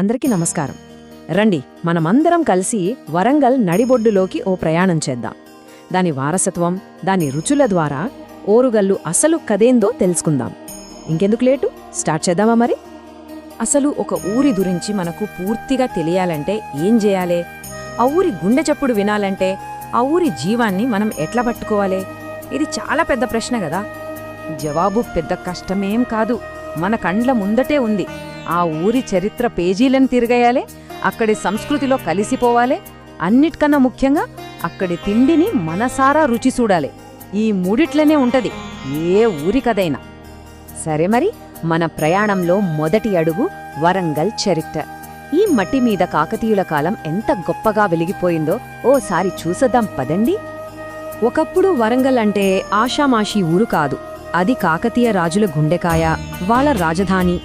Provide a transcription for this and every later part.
అందరికీ నమస్కారం. రండి మనమందరం కలిసి వరంగల్ నడిబొడ్డులోకి ఓ ప్రయాణం చేద్దాం. దాని వారసత్వం దాని రుచుల ద్వారా ఓరుగల్లు అసలు కదేందో తెలుసుకుందాం. ఇంకెందుకు లేటు? స్టార్ట్ చేద్దామా మరి? అసలు ఒక ఊరి గురించి మనకు పూర్తిగా తెలియాలంటే ఏం చేయాలి? ఆ ఊరి గుండె చప్పుడు వినాలంటే ఆ ఊరి జీవాన్ని మనం ఎట్లా పట్టుకోవాలి? ఇది చాలా పెద్ద ప్రశ్న కదా. జవాబు పెద్ద కష్టమేం కాదు. మన కండ్ల ముందటే ఉంది. ఆ ఊరి చరిత్ర పేజీలను తిరగేయాలి అక్కడి సంస్కృతిలో కలిసిపోవాలి. అన్నిటికన్నా ముఖ్యంగా అక్కడి తిండిని మనసారా రుచి చూడాలి. ఈ మూడిట్లనే ఉంటది ఏ ఊరి కదైనా సరే మరి మన ప్రయాణంలో మొదటి అడుగు వరంగల్ చరిత్ర. ఈ మట్టి మీద కాకతీయుల కాలం ఎంత గొప్పగా వెలిగిపోయిందో ఓసారి చూసొద్దాం పదండి. ఒకప్పుడు వరంగల్ అంటే ఆషామాషీ ఊరు కాదు అది కాకతీయ రాజుల గుండెకాయ వాళ్ళ రాజధాని.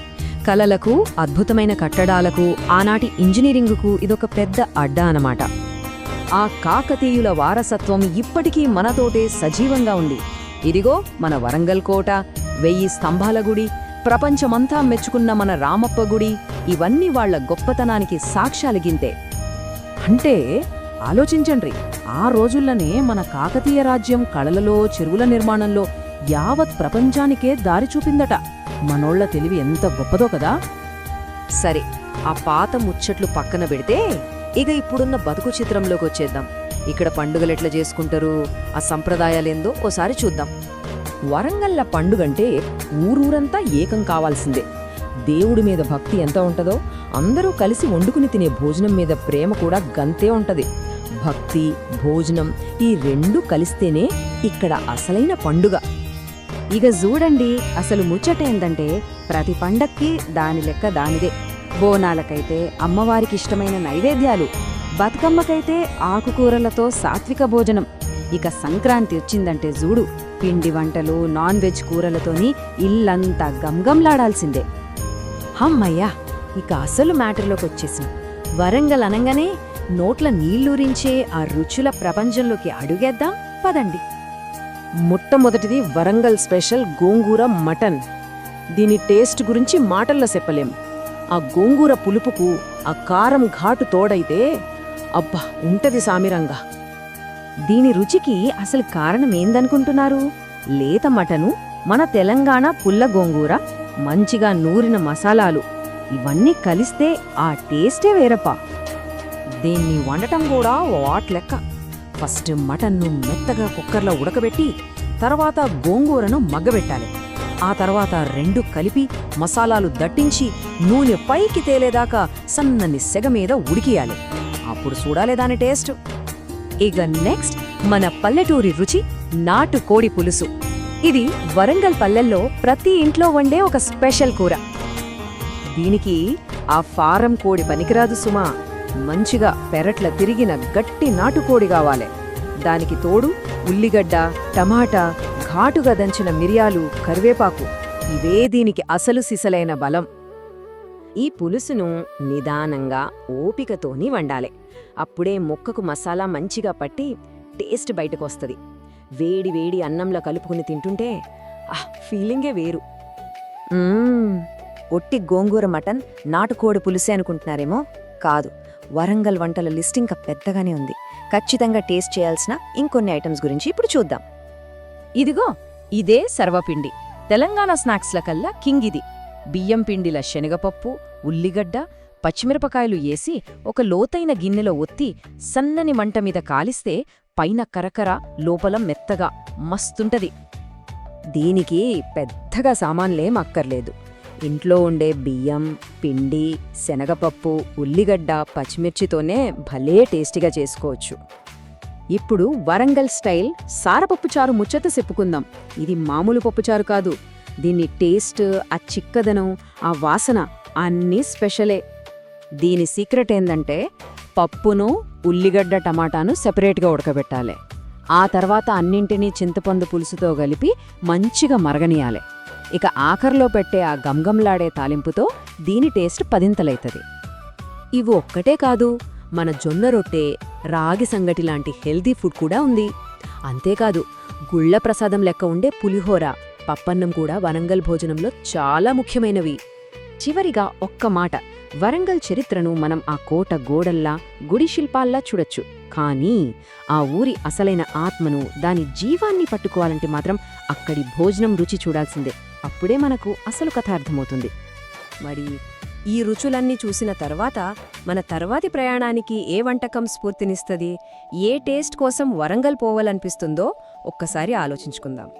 కలలకు అద్భుతమైన కట్టడాలకు ఆనాటి ఇంజనీరింగుకు ఇదొక పెద్ద అడ్డా అన్నమాట. ఆ కాకతీయుల వారసత్వం ఇప్పటికీ మనతోటే సజీవంగా ఉంది. ఇదిగో మన వరంగల్ కోట వెయ్యి స్తంభాల గుడి ప్రపంచమంతా మెచ్చుకున్న మన రామప్ప గుడి ఇవన్నీ వాళ్ళ గొప్పతనానికి సాక్ష్యాలిగింతే అంటే ఆలోచించండ్రి ఆ రోజుల్లోనే మన కాకతీయ రాజ్యం కళలలో చెరువుల నిర్మాణంలో యావత్ ప్రపంచానికే దారి చూపిందట. మనోళ్ళ తెలివి ఎంత గొప్పదో కదా. సరే ఆ పాత ముచ్చట్లు పక్కన పెడితే ఇక ఇప్పుడున్న బతుకు చిత్రంలోకి వచ్చేద్దాం. ఇక్కడ పండుగలెట్లా చేసుకుంటారు ఆ సంప్రదాయాలేందో ఓసారి చూద్దాం. వరంగల్ల పండుగంటే ఊరూరంతా ఏకం కావాల్సిందే. దేవుడి మీద భక్తి ఎంత ఉంటుందో అందరూ కలిసి వండుకుని తినే భోజనం మీద ప్రేమ కూడా గంతే ఉంటది. భక్తి భోజనం ఈ రెండు కలిస్తేనే ఇక్కడ అసలైన పండుగ. ఇక చూడండి అసలు ముచ్చటేందంటే ప్రతి పండక్కి దాని లెక్క దానిదే. బోనాలకైతే అమ్మవారికి ఇష్టమైన నైవేద్యాలు బతుకమ్మకైతే ఆకుకూరలతో సాత్విక భోజనం. ఇక సంక్రాంతి వచ్చిందంటే చూడు పిండి వంటలు నాన్ వెజ్ కూరలతోని ఇల్లంతా గంగంలాడాల్సిందే హమ్మయ్యా ఇక అసలు మ్యాటర్లోకి వచ్చేసాం వరంగల్ అనగానే నోట్ల నీళ్ళూరించే ఆ రుచుల ప్రపంచంలోకి అడుగేద్దాం పదండి. మొట్టమొదటిది వరంగల్ స్పెషల్ గోంగూర మటన్. దీని టేస్ట్ గురించి మాటల్లో చెప్పలేం. ఆ గోంగూర పులుపుకు ఆ కారం ఘాటు తోడైతే అబ్బా ఉంటది సామిరంగా. దీని రుచికి అసలు కారణం ఏందనుకుంటున్నారు లేత మటను మన తెలంగాణ పుల్ల గోంగూర మంచిగా నూరిన మసాలాలు ఇవన్నీ కలిస్తే ఆ టేస్టే వేరప్ప. దీన్ని వండటం కూడా వాట్ లెక్క. ఫస్ట్ మటన్ను మెత్తగా కుక్కర్లో ఉడకబెట్టి తర్వాత గోంగూరను మగ్గబెట్టాలి. ఆ తర్వాత రెండు కలిపి మసాలాలు దట్టించి నూనె పైకి తేలేదాకా సన్నని సెగ మీద ఉడికియాలి. అప్పుడు చూడాలి దాని టేస్ట్. ఇక నెక్స్ట్ మన పల్లెటూరి రుచి నాటు కోడి పులుసు. ఇది వరంగల్ పల్లెల్లో ప్రతి ఇంట్లో వండే ఒక స్పెషల్ కూర. దీనికి ఆ ఫారం కోడి పనికిరాదు సుమా. మంచిగా పెరట్ల తిరిగిన గట్టి నాటుకోడి కావాలి. దానికి తోడు ఉల్లిగడ్డ టమాటా ఘాటుగా దంచిన మిరియాలు కరివేపాకు. ఇవే దీనికి అసలు సిసలైన బలం. ఈ పులుసును నిదానంగా ఓపికతోని వండాలి. అప్పుడే మొక్కకు మసాలా మంచిగా పట్టి టేస్ట్ బయటకొస్తుంది. వేడి వేడి అన్నంలో కలుపుకుని తింటుంటే ఆ ఫీలింగే వేరు. ఒట్టి గోంగూర మటన్ నాటుకోడి పులుసే అనుకుంటున్నారేమో? కాదు. వరంగల్ వంటల లిస్ట్ ఇంకా పెద్దగానే ఉంది. ఖచ్చితంగా టేస్ట్ చేయాల్సిన ఇంకొన్ని ఐటమ్స్ గురించి ఇప్పుడు చూద్దాం. ఇదిగో ఇదే సర్వపిండి. తెలంగాణ స్నాక్స్ల కల్లా కింగ్ ఇది. బియ్యం పిండిల శనగపప్పు ఉల్లిగడ్డ పచ్చిమిరపకాయలు ఏసి ఒక లోతైన గిన్నెలో ఒత్తి సన్నని మంట మీద కాలిస్తే పైన కరకర లోపల మెత్తగా మస్తుంటది. దీనికి పెద్దగా సామాన్లేం అక్కర్లేదు. ఇంట్లో ఉండే బియ్యం పిండి శనగపప్పు ఉల్లిగడ్డ పచ్చిమిర్చితోనే భలే టేస్టీగా చేసుకోవచ్చు. ఇప్పుడు వరంగల్ స్టైల్ సారపప్పు చారు ముచ్చట చెప్పుకుందాం. ఇది మామూలు పప్పుచారు కాదు. దీని టేస్ట్ ఆ చిక్కదనం ఆ వాసన అన్నీ స్పెషలే. దీని సీక్రెట్ ఏంటంటే పప్పును ఉల్లిగడ్డ టమాటాను సెపరేట్గా ఉడకబెట్టాలి. ఆ తర్వాత అన్నింటినీ చింతపండు పులుసుతో కలిపి మంచిగా మరగనీయాలి. ఇక ఆఖర్లో పెట్టే ఆ గంగంలాడే తాలింపుతో దీని టేస్ట్ పదింతలైతది. ఇవి ఒక్కటే కాదు మన జొన్న రొట్టె రాగి సంగటి లాంటి హెల్దీ ఫుడ్ కూడా ఉంది. అంతేకాదు గుళ్ళ ప్రసాదం లెక్క ఉండే పులిహోర పప్పన్నం కూడా వరంగల్ భోజనంలో చాలా ముఖ్యమైనవి. చివరిగా ఒక్క మాట వరంగల్ చరిత్రను మనం ఆ కోట గోడల్లా గుడి శిల్పాల్లా చూడొచ్చు. కానీ ఆ ఊరి అసలైన ఆత్మను దాని జీవాన్ని పట్టుకోవాలంటే మాత్రం అక్కడి భోజనం రుచి చూడాల్సిందే. అప్పుడే మనకు అసలు కథ అర్థమవుతుంది. మరి ఈ రుచులన్నీ చూసిన తర్వాత మన తర్వాతి ప్రయాణానికి ఏ వంటకం స్ఫూర్తినిస్తుంది? ఏ టేస్ట్ కోసం వరంగల్ పోవాలనిపిస్తుందో ఒక్కసారి ఆలోచించుకుందాం.